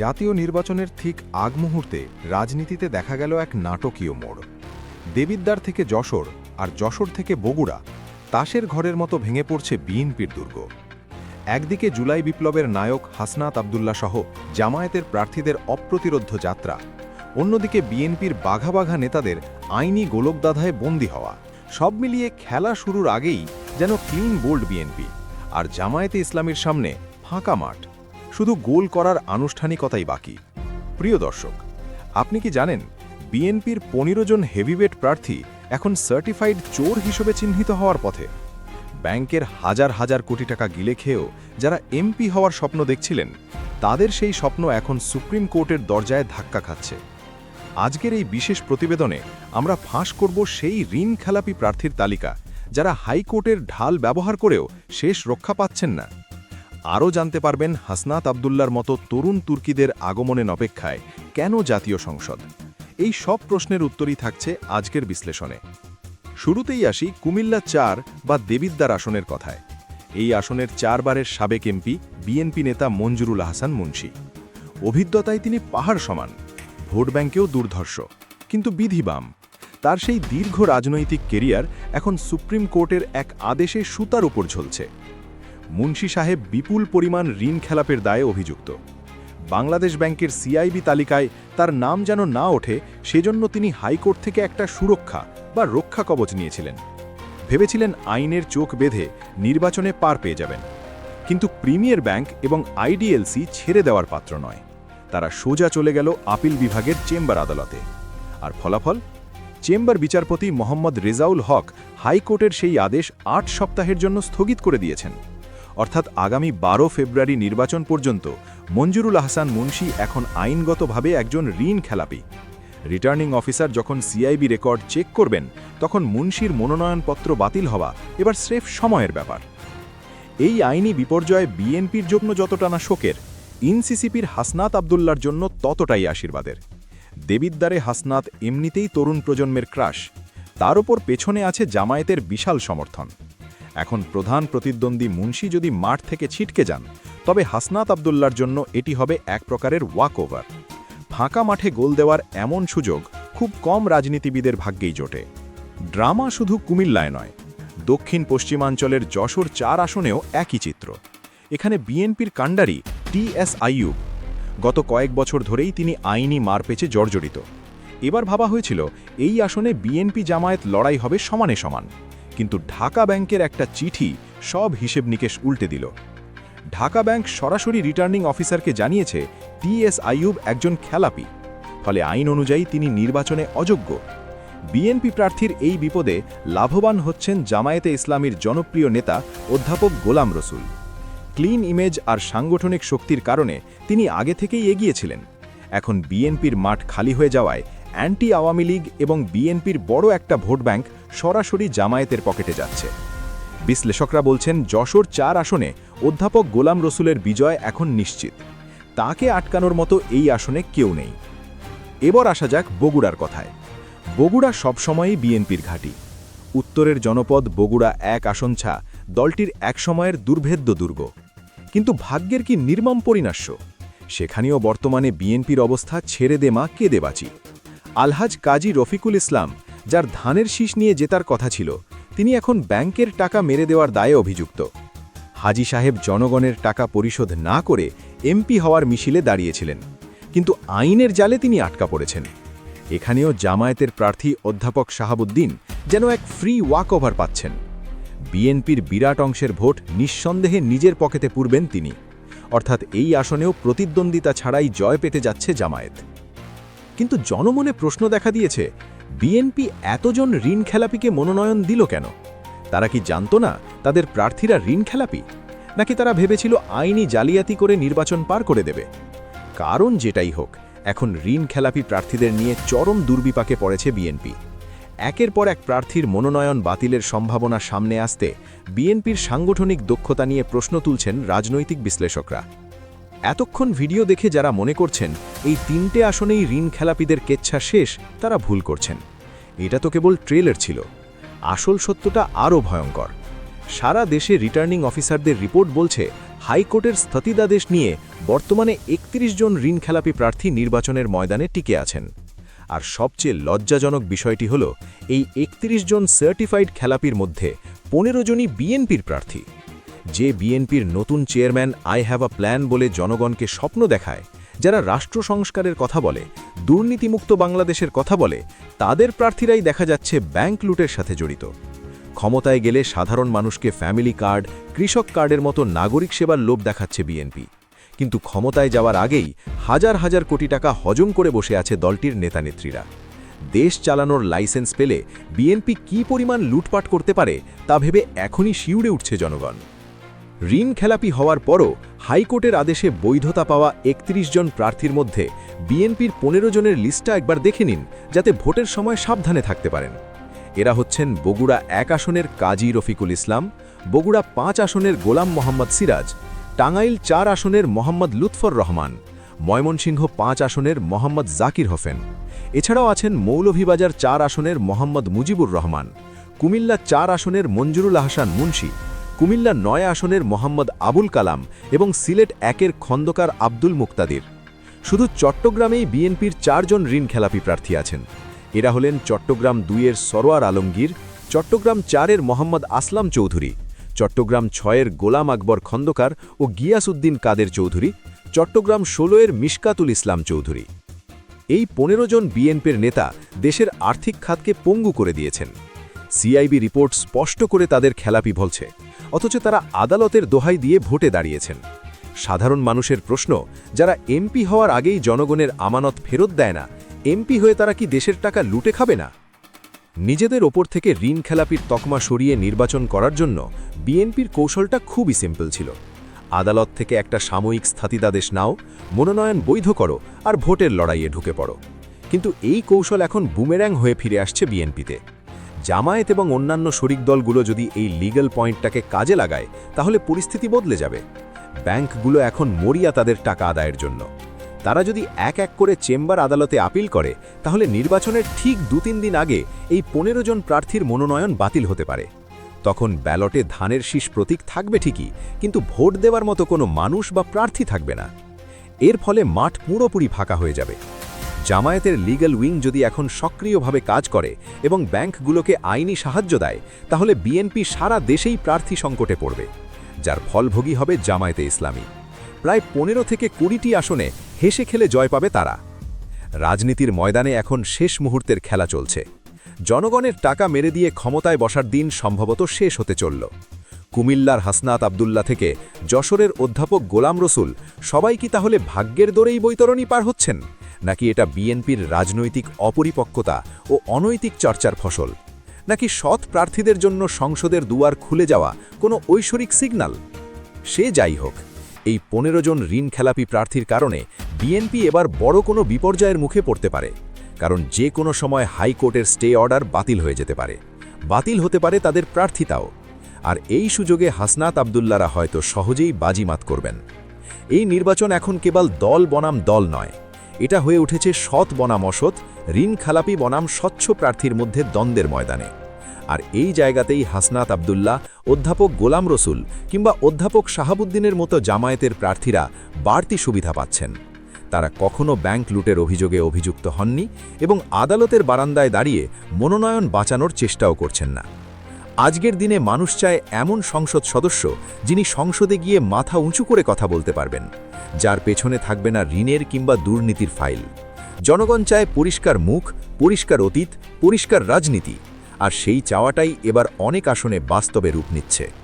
জাতীয় নির্বাচনের ঠিক আগ মুহূর্তে রাজনীতিতে দেখা গেল এক নাটকীয় মোড়। দেবিদ্বার থেকে যশোর আর যশোর থেকে বগুড়া তাসের ঘরের মতো ভেঙে পড়ছে বিএনপির দুর্গ। একদিকে জুলাই বিপ্লবের নায়ক হাসনাত আবদুল্লা সহ জামায়াতের প্রার্থীদের অপ্রতিরোধ্য যাত্রা, অন্যদিকে বিএনপির বাঘা বাঘা নেতাদের আইনি গোলকদাধায় বন্দী হওয়া, সব মিলিয়ে খেলা শুরুর আগেই যেন ক্লিন বোল্ড বিএনপি আর জামায়াতে ইসলামীর সামনে ফাঁকা মাঠ। শুধু গোল করার আনুষ্ঠানিকতাই বাকি। প্রিয় দর্শক, আপনি কি জানেন, বিএনপির পনেরো জন হেভিওয়েট প্রার্থী এখন সার্টিফাইড চোর হিসেবে চিহ্নিত হওয়ার পথে? ব্যাংকের হাজার হাজার কোটি টাকা গিলে খেয়েও যারা এমপি হওয়ার স্বপ্ন দেখছিলেন, তাদের সেই স্বপ্ন এখন সুপ্রিম কোর্টের দরজায় ধাক্কা খাচ্ছে। আজকের এই বিশেষ প্রতিবেদনে আমরা ফাঁস করব সেই ঋণ খেলাপি প্রার্থীর তালিকা, যারা হাইকোর্টের ঢাল ব্যবহার করেও শেষ রক্ষা পাচ্ছেন না। আরও জানতে পারবেন হাসনাত আবদুল্লার মতো তরুণ তুর্কিদের আগমনের অপেক্ষায় কেন জাতীয় সংসদ? এই সব প্রশ্নের উত্তরই থাকছে আজকের বিশ্লেষণে। শুরুতেই আসি কুমিল্লা চার বা দেবিদ্দার আসনের কথায়। এই আসনের চারবারের সাবেক এমপি, বিএনপি নেতা মঞ্জুরুল হাসান মুন্সি। অভিজ্ঞতায় তিনি পাহাড় সমান, ভোট ব্যাংকেও দুর্ধর্ষ, কিন্তু বিধিবাম। তার সেই দীর্ঘ রাজনৈতিক কেরিয়ার এখন সুপ্রিম কোর্টের এক আদেশে সুতার উপর ঝলছে। মুন্সি সাহেব বিপুল পরিমাণ ঋণ খেলাপের দায়ে অভিযুক্ত। বাংলাদেশ ব্যাংকের সিআইবি তালিকায় তার নাম যেন না ওঠে, সেজন্য তিনি হাইকোর্ট থেকে একটা সুরক্ষা বা রক্ষা কবচ নিয়েছিলেন। ভেবেছিলেন আইনের চোখ বেঁধে নির্বাচনে পার পেয়ে যাবেন। কিন্তু প্রিমিয়ার ব্যাংক এবং আইডিএলসি ছেড়ে দেওয়ার পাত্র নয়। তারা সোজা চলে গেল আপিল বিভাগের চেম্বার আদালতে। আর ফলাফল? চেম্বার বিচারপতি মোহাম্মদ রেজাউল হক হাইকোর্টের সেই আদেশ আট সপ্তাহের জন্য স্থগিত করে দিয়েছেন। অর্থাৎ আগামী বারো ফেব্রুয়ারি নির্বাচন পর্যন্ত মঞ্জুরুল আহসান মুন্সি এখন আইনগতভাবে একজন ঋণ খেলাপি। রিটার্নিং অফিসার যখন সিআইবি রেকর্ড চেক করবেন, তখন মুন্সির মনোনয়নপত্র বাতিল হওয়া এবার স্রেফ সময়ের ব্যাপার। এই আইনি বিপর্যয় বিএনপির জন্য যতটা না শোকের ইনসিসিপির হাসনাত আবদুল্লার জন্য ততটাই আশীর্বাদের। দেবিদ্দারে হাসনাত এমনিতেই তরুণ প্রজন্মের ক্রাশ, তার ওপর পেছনে আছে জামায়াতের বিশাল সমর্থন। এখন প্রধান প্রতিদ্বন্দ্বী মুন্সি যদি মাঠ থেকে ছিটকে যান, তবে হাসনাত আবদুল্লার জন্য এটি হবে এক প্রকারের ওয়াক ওভার ফাঁকা মাঠে গোল দেওয়ার এমন সুযোগ খুব কম রাজনীতিবিদের ভাগ্যেই জোটে। ড্রামা শুধু কুমিল্লায় নয়, দক্ষিণ পশ্চিমাঞ্চলের যশোর চার আসনেও একই চিত্র। এখানে বিএনপির কাণ্ডারি টিএস আইয়ুব গত কয়েক বছর ধরেই তিনি আইনি মারপেচে জর্জরিত। এবার ভাবা হয়েছিল, এই আসনে বিএনপি জামায়াত লড়াই হবে সমানে সমান। কিন্তু ঢাকা ব্যাংকের একটা চিঠি সব হিসেব নিকেশ উল্টে দিল। ঢাকা ব্যাংক সরাসরি রিটার্নিং অফিসারকে জানিয়েছে টিএস আইয়ুব একজন খেলাপি। ফলে আইন অনুযায়ী তিনি নির্বাচনে অযোগ্য। বিএনপি প্রার্থীর এই বিপদে লাভবান হচ্ছেন জামায়াতে ইসলামীর জনপ্রিয় নেতা অধ্যাপক গোলাম রসুল। ক্লিন ইমেজ আর সাংগঠনিক শক্তির কারণে তিনি আগে থেকেই এগিয়েছিলেন। এখন বিএনপির মাঠ খালি হয়ে যাওয়ায় অ্যান্টি আওয়ামী লীগ এবং বিএনপির বড় একটা ভোট ব্যাংক সরাসরি জামায়াতের পকেটে যাচ্ছে। বিশ্লেষকরা বলছেন, যশোর চার আসনে অধ্যাপক গোলাম রসুলের বিজয় এখন নিশ্চিত। তাকে আটকানোর মতো এই আসনে কেউ নেই। এবার আসা যাক বগুড়ার কথায়। বগুড়া সবসময়ই বিএনপির ঘাঁটি। উত্তরের জনপদ বগুড়া এক আসনছা দলটির একসময়ের দুর্ভেদ্য দুর্গ। কিন্তু ভাগ্যের কি নির্মম পরিণাস্য? সেখানেও বর্তমানে বিএনপির অবস্থা ছেড়ে দে মা, কেঁদে বাঁচি। আলহাজ কাজী রফিকুল ইসলাম, যার ধানের শীষ নিয়ে জেতার কথা ছিল। তিনি এখন ব্যাংকের টাকা মেরে দেওয়ার দায়ে অভিযুক্ত। হাজি সাহেব জনগণের টাকা পরিশোধ না করে এমপি হওয়ার মিছিলে দাঁড়িয়েছিলেন। কিন্তু আইনের জালে তিনি আটকা পড়েছেন। এখানেও জামায়াতের প্রার্থী অধ্যাপক শাহাবুদ্দিন যেন এক ফ্রি ওয়াক ওভার পাচ্ছেন। বিএনপির বিরাট অংশের ভোট নিঃসন্দেহে নিজের পকেটে পুরবেন তিনি। অর্থাৎ এই আসনেও প্রতিদ্বন্দ্বিতা ছাড়াই জয় পেতে যাচ্ছে জামায়াত। কিন্তু জনমনে প্রশ্ন দেখা দিয়েছে, বিএনপি এতজন ঋণ খেলাপিকে মনোনয়ন দিল কেন? তারা কি জানত না তাদের প্রার্থীরা ঋণ খেলাপি? নাকি তারা ভেবেছিল আইনি জালিয়াতি করে নির্বাচন পার করে দেবে? কারণ যেটাই হোক, এখন ঋণ খেলাপি প্রার্থীদের নিয়ে চরম দুর্বিপাকে পড়েছে বিএনপি। একের পর এক প্রার্থীর মনোনয়ন বাতিলের সম্ভাবনা সামনে আসতে বিএনপির সাংগঠনিক দক্ষতা নিয়ে প্রশ্ন তুলছেন রাজনৈতিক বিশ্লেষকরা। এতক্ষণ ভিডিও দেখে যারা মনে করছেন এই তিনটে আসনেই ঋণ খেলাপিদের কেচ্ছা শেষ, তারা ভুল করছেন। এটা তো কেবল ট্রেলার ছিল। আসল সত্যটা আরও ভয়ঙ্কর। সারা দেশে রিটার্নিং অফিসারদের রিপোর্ট বলছে, হাইকোর্টের স্থতিদাদেশ নিয়ে বর্তমানে একত্রিশ জন ঋণখেলাপি প্রার্থী নির্বাচনের ময়দানে টিকে আছেন। আর সবচেয়ে লজ্জাজনক বিষয়টি হল, এই একত্রিশ জন সার্টিফাইড খেলাপির মধ্যে পনেরো জনই বিএনপির প্রার্থী। যে বিএনপির নতুন chairman I have a plan বলে জনগণকে স্বপ্ন দেখায়, যারা রাষ্ট্র সংস্কারের কথা বলে, দুর্নীতিমুক্ত বাংলাদেশের কথা বলে, তাদের প্রার্থীরাই দেখা যাচ্ছে ব্যাংক লুটের সাথে জড়িত। ক্ষমতায় গেলে সাধারণ মানুষকে ফ্যামিলি কার্ড, কৃষক কার্ডের মতো নাগরিক সেবার লোভ দেখাচ্ছে বিএনপি। কিন্তু ক্ষমতায় যাওয়ার আগেই হাজার হাজার কোটি টাকা হজম করে বসে আছে দলটির নেতানেত্রীরা। দেশ চালানোর লাইসেন্স পেলে বিএনপি কি পরিমাণ লুটপাট করতে পারে তা ভেবে এখনই শিউড়ে উঠছে জনগণ। ঋণ খেলাপি হওয়ার পরও হাইকোর্টের আদেশে বৈধতা পাওয়া একত্রিশ জন প্রার্থীর মধ্যে বিএনপির পনেরো জনের লিস্টটা একবার দেখে নিন, যাতে ভোটের সময় সাবধানে থাকতে পারেন। এরা হচ্ছেন বগুড়া এক আসনের কাজী রফিকুল ইসলাম, বগুড়া পাঁচ আসনের গোলাম মোহাম্মদ সিরাজ, টাঙ্গাইল চার আসনের মোহাম্মদ লুৎফর রহমান, ময়মনসিংহ পাঁচ আসনের মোহাম্মদ জাকির হোসেন। এছাড়াও আছেন মৌলভীবাজার চার আসনের মোহাম্মদ মুজিবুর রহমান, কুমিল্লা চার আসনের মঞ্জুরুল আহসান মুন্সি কুমিল্লা নয় আসনের মোহাম্মদ আবুল কালাম এবং সিলেট একের খন্দকার আব্দুল মুক্তাদির। শুধু চট্টগ্রামেই বিএনপির চারজন ঋণ খেলাপি প্রার্থী আছেন। এরা হলেন চট্টগ্রাম দুইয়ের সরোয়ার আলমগীর, চট্টগ্রাম চারের মোহাম্মদ আসলাম চৌধুরী, চট্টগ্রাম ছয়ের গোলাম আকবর খন্দকার ও গিয়াসউদ্দিন কাদের চৌধুরী, চট্টগ্রাম ষোলোয়ের মিশকাতুল ইসলাম চৌধুরী। এই পনেরো জন বিএনপির নেতা দেশের আর্থিক খাতকে পঙ্গু করে দিয়েছেন। সিআইবি রিপোর্ট স্পষ্ট করে তাদের খেলাপি বলছে। অথচ তারা আদালতের দোহাই দিয়ে ভোটে দাঁড়িয়েছেন। সাধারণ মানুষের প্রশ্ন, যারা এমপি হওয়ার আগেই জনগণের আমানত ফেরত দেয় না, এমপি হয়ে তারা কি দেশের টাকা লুটে খাবে না? নিজেদের ওপর থেকে ঋণ খেলাপির তকমা সরিয়ে নির্বাচন করার জন্য বিএনপির কৌশলটা খুবই সিম্পল ছিল। আদালত থেকে একটা সাময়িক স্থিতাদেশ নাও, মনোনয়ন বৈধ করো আর ভোটের লড়াইয়ে ঢুকে পড়ো। কিন্তু এই কৌশল এখন বুমেরাং হয়ে ফিরে আসছে বিএনপিতে। জামায়াত এবং অন্যান্য শরিক দলগুলো যদি এই লিগ্যাল পয়েন্টটাকে কাজে লাগায়, তাহলে পরিস্থিতি বদলে যাবে। ব্যাংকগুলো এখন মরিয়া তাদের টাকা আদায়ের জন্য। তারা যদি এক এক করে চেম্বার আদালতে আপিল করে, তাহলে নির্বাচনের ঠিক দু তিন দিন আগে এই পনেরো জন প্রার্থীর মনোনয়ন বাতিল হতে পারে। তখন ব্যালটে ধানের শীষ প্রতীক থাকবে ঠিকই, কিন্তু ভোট দেওয়ার মতো কোনো মানুষ বা প্রার্থী থাকবে না। এর ফলে মাঠ পুরোপুরি ফাঁকা হয়ে যাবে। জামায়াতের লিগ্যাল উইং যদি এখন সক্রিয়ভাবে কাজ করে এবং ব্যাংকগুলোকে আইনি সাহায্য দেয়, তাহলে বিএনপি সারা দেশেই প্রার্থী সংকটে পড়বে, যার ফলভোগী হবে জামায়াতে ইসলামী। প্রায় পনেরো থেকে কুড়িটি আসনে হেসে খেলে জয় পাবে তারা। রাজনীতির ময়দানে এখন শেষ মুহূর্তের খেলা চলছে। জনগণের টাকা মেরে দিয়ে ক্ষমতায় বসার দিন সম্ভবত শেষ হতে চলল। কুমিল্লার হাসনাত আবদুল্লা থেকে যশোরের অধ্যাপক গোলাম রসুল, সবাই কি তাহলে ভাগ্যের দরেই বৈতরণী পার হচ্ছেন? নাকি এটা বিএনপির রাজনৈতিক অপরিপক্কতা ও অনৈতিক চর্চার ফসল? নাকি সৎ প্রার্থীদের জন্য সংসদের দুয়ার খুলে যাওয়া কোনো ঐশ্বরিক সিগন্যাল সে যাই হোক, এই পনেরো জন ঋণ খেলাপি প্রার্থীর কারণে বিএনপি এবার বড় কোনো বিপর্যয়ের মুখে পড়তে পারে, কারণ যে কোনো সময় হাইকোর্টের স্টে অর্ডার বাতিল হয়ে যেতে পারে। বাতিল হতে পারে তাদের প্রার্থিতাও। আর এই সুযোগে হাসনাত আবদুল্লারা হয়তো সহজেই বাজিমাত করবেন। এই নির্বাচন এখন কেবল দল বনাম দল নয়, এটা হয়ে উঠেছে সৎ বনাম অসৎ, ঋণ খালাপি বনাম স্বচ্ছ প্রার্থীর মধ্যে দ্বন্দ্বের ময়দানে। আর এই জায়গাতেই হাসনাত আবদুল্লাহ, অধ্যাপক গোলাম রসুল কিংবা অধ্যাপক শাহাবুদ্দিনের মতো জামায়াতের প্রার্থীরা বাড়তি সুবিধা পাচ্ছেন। তারা কখনো ব্যাংক লুটের অভিযোগে অভিযুক্ত হননি এবং আদালতের বারান্দায় দাঁড়িয়ে মনোনয়ন বাঁচানোর চেষ্টাও করছেন না। আজকের দিনে মানুষ চায় এমন সংসদ সদস্য যিনি সংসদে গিয়ে মাথা উঁচু করে কথা বলতে পারবেন। যার পেছনে থাকবে না ঋণের কিংবা দুর্নীতির ফাইল। জনগণ চায় পরিষ্কার মুখ, পরিষ্কার অতীত, পরিষ্কার রাজনীতি। আর সেই চাওয়াটাই এবার অনেক আসনে বাস্তবে রূপ নিচ্ছে।